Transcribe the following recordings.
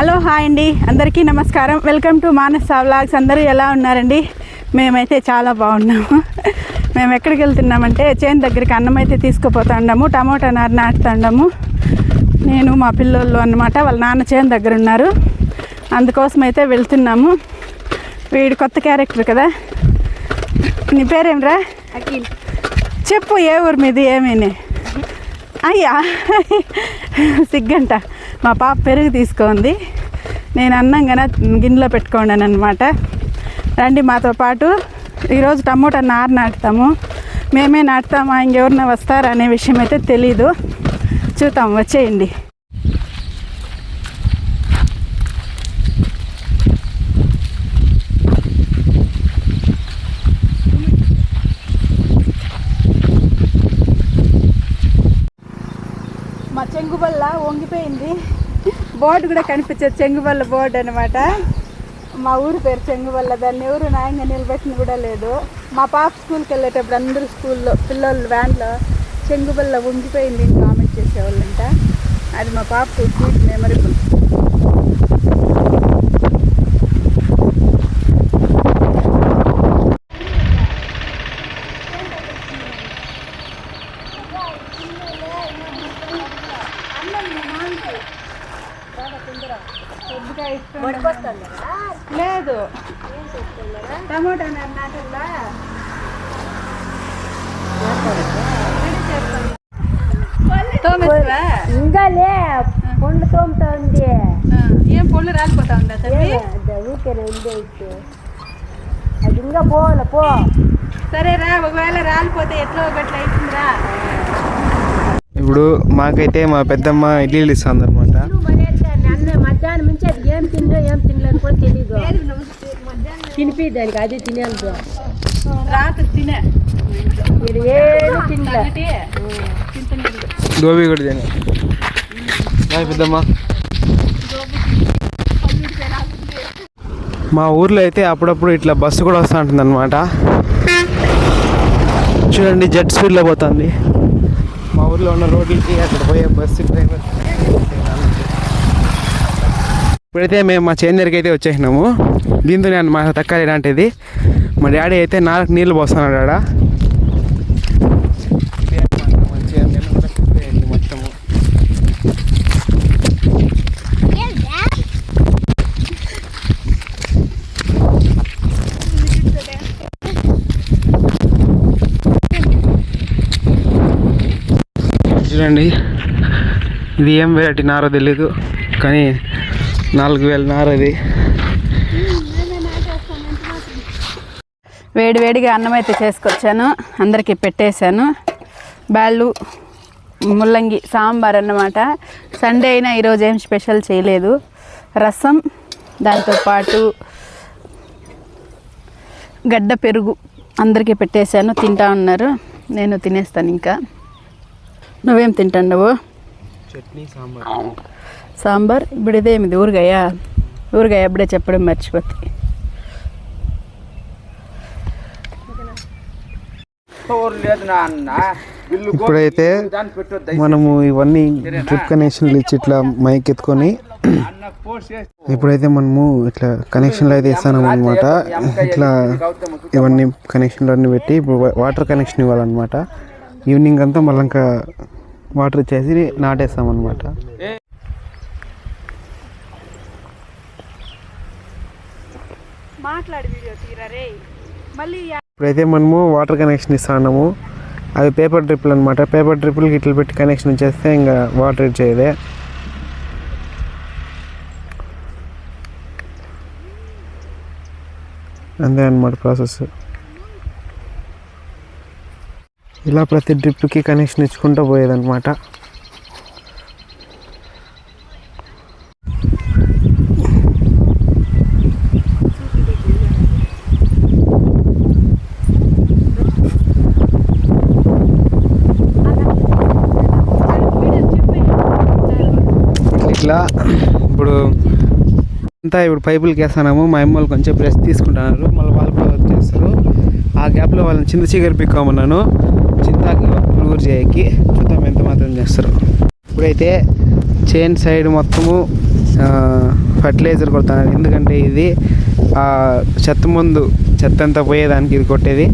Hello hi అండి. అందరికీ నమస్కారం. వెల్కమ్ టు మానస వ్లాగ్స్ అందరూ ఎలా ఉన్నారండి? మేమైతే చాలా బాగున్నాము. మేము ఎక్కడికి వెళ్తున్నామంటే చేను దగ్గరికి అన్నం అయితే తీసుకుపోతాండము టమోటా నారు నాటుతాండము. నేను మా పిల్లోళ్ళు అన్నమాట వాళ్ళ నాన్న చేను దగ్గర ఉన్నారు. అందుకోసం అయితే వెళ్తున్నాము. వీడు కొత్త క్యారెక్టర్ కదా. నీ అఖిల్. చెప్పు ఏ ఊరు మీది? ఏమీని? అయ్యా. సిగ్గంట. మా పాప పెరుగు తీసుకుంది. నేను అన్నంగానే గిన్నెలో పెట్టుకున్నాను అనమాట రండి మాతో పాటు. ఈరోజు టమోటా నారు నాటుతాము. మేమే నాటుతామా ఇంకెవరిన వస్తారా అనే విషయం అయితే తెలీదు. చూద్దాం వచ్చేయండి. చెంగుబల్ల వంగిపోయింది. బోర్డు కూడా కనిపించదు చెంగుబల్ల బోర్డు అనమాట మా ఊరి పేరు చెంగుబల్ల దాన్ని ఎవరు న్యాయంగా నిలబెట్టిన కూడా లేదు. మా పాప స్కూల్కి వెళ్ళేటప్పుడు అందరూ స్కూల్లో పిల్లలు వ్యాన్లో చెంగుబల్ల వంగిపోయింది కామెంట్ చేసేవాళ్ళంట. అది మా పాపకు స్వీట్ మెమరబుల్ లేదు. టమోటా నాటల్లా తోమేస్తావా ఇంకాలే పండు తోముతా ఉంది ఏం పొళ్ళు రాలిపోతా ఉందా తల్లి? ఊరికే ఉంది అయితే అది ఇంకా పోవాలి పో. సరే రా ఒకవేళ రాలిపోతే ఎట్లా ఒకట్లా అవుతుందిరా ఇప్పుడు మాకైతే మా పెద్దమ్మ ఇడ్లీలు ఇస్తుంది అనమాట నన్ను మధ్యాహ్నం నుంచి ఏం తినలో ఏం తినలేదు కూడా తెలీదు. తినిపి దానికి అది తినేది రాత్రి తినే. మీరు ఏమి తినలే. సంగటి గోబీ కూడా తినే. పెద్దమ్మ. మా ఊర్లో అయితే అప్పుడప్పుడు ఇట్లా బస్సు కూడా వస్తూ ఉంటుంది అనమాట చూడండి జెట్ స్పీడ్లో పోతుంది. మా ఊర్లో ఉన్న రోడ్లకి అక్కడ పోయే బస్సు డ్రైవర్. ఇప్పుడైతే మేము మా చేంజర్కి అయితే వచ్చేసినాము. దీంతో నేను మా తక్కాలి ఇలాంటిది. మా డాడీ అయితే నాలుగు నీళ్ళు పోస్తున్నాడు ఆడ. మొత్తము చూడండి. ఇది ఏం వెరైటీ నారో తెలీదు. కానీ నాలుగు వేల నార అది వేడి వేడిగా అన్నం అయితే చేసుకొచ్చాను. అందరికీ పెట్టేశాను. బ్యాళ్ళు ముల్లంగి సాంబార్ అన్నమాట. సండే అయినా ఈరోజు ఏం స్పెషల్ చేయలేదు. రసం దాంతోపాటు గడ్డ పెరుగు అందరికీ పెట్టేశాను. తింటా ఉన్నారు. నేను తినేస్తాను ఇంకా. నువ్వేం తింటావు చట్నీ సాంబార్. సాంబార్ ఇప్పుడు ఇదేమిది ఊరగాయ. ఊరగాయ అప్పుడే చెప్పడం మర్చిపోతే. ఇప్పుడైతే మనము ఇవన్నీ డ్రిప్ కనెక్షన్లు ఇచ్చి ఇట్లా మైక్ ఎత్తుకొని ఇప్పుడైతే మనము ఇట్లా కనెక్షన్లు అయితే ఇస్తాం అనమాట ఇట్లా ఇవన్నీ కనెక్షన్లు అన్నీ పెట్టి ఇప్పుడు వాటర్ కనెక్షన్ ఇవ్వాలన్నమాట. ఈవినింగ్ అంతా మళ్ళీ ఇంకా వాటర్ ఇచ్చేసి నాటేస్తాం మాట్లాడి వీడియో తీరారే మళ్ళీ ఇప్పుడైతే మనము వాటర్ కనెక్షన్ ఇస్తున్నాము అది పేపర్ డ్రిప్పులు అనమాట పేపర్ డ్రిప్పులకి ఇట్లా పెట్టి కనెక్షన్ ఇచ్చేస్తే ఇంకా వాటర్ ఇచ్చేదే అంతే అనమాట ప్రాసెస్ ఇలా ప్రతి డ్రిప్కి కనెక్షన్ ఇచ్చుకుంటూ పోయేదన్నమాట. ఇట్లా ఇప్పుడు అంతా ఇప్పుడు పైపులకి వేస్తున్నాము మా అమ్మ వాళ్ళు కొంచెం రెస్ట్ తీసుకుంటున్నారు. మళ్ళీ వాళ్ళు కూడా వర్క్ చేస్తారు. ఆ గ్యాప్లో వాళ్ళని చింత చీకరి పిక్కోమన్నాను. చింతాకు ఊరు చేయకి చూద్దాం ఎంత మాత్రం చేస్తారు. ఇప్పుడైతే చైన్ సైడ్ మొత్తము ఫర్టిలైజర్ కొడుతున్నారు. ఎందుకంటే ఇది ఆ చెత్త ముందు చెత్త అంతా పోయేదానికి ఇది కొట్టేది.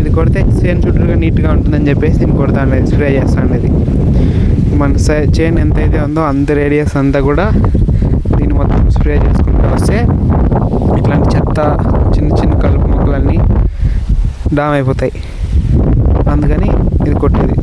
ఇది కొడితే చేను చుట్టూగా నీట్గా ఉంటుందని చెప్పేసి దీన్ని కొడతాను. స్ప్రే చేస్తా ఉండేది మన సై- చైన్ ఎంత అయితే ఉందో అంత రేడియస్ అంతా కూడా దీన్ని మొత్తం స్ప్రే చేసుకుంటూ వస్తే ఇట్లాంటి చెత్త చిన్న చిన్న కలుపు మొక్కలన్నీ డామ్ అయిపోతాయి. అందుకని ఇది కొట్టేది.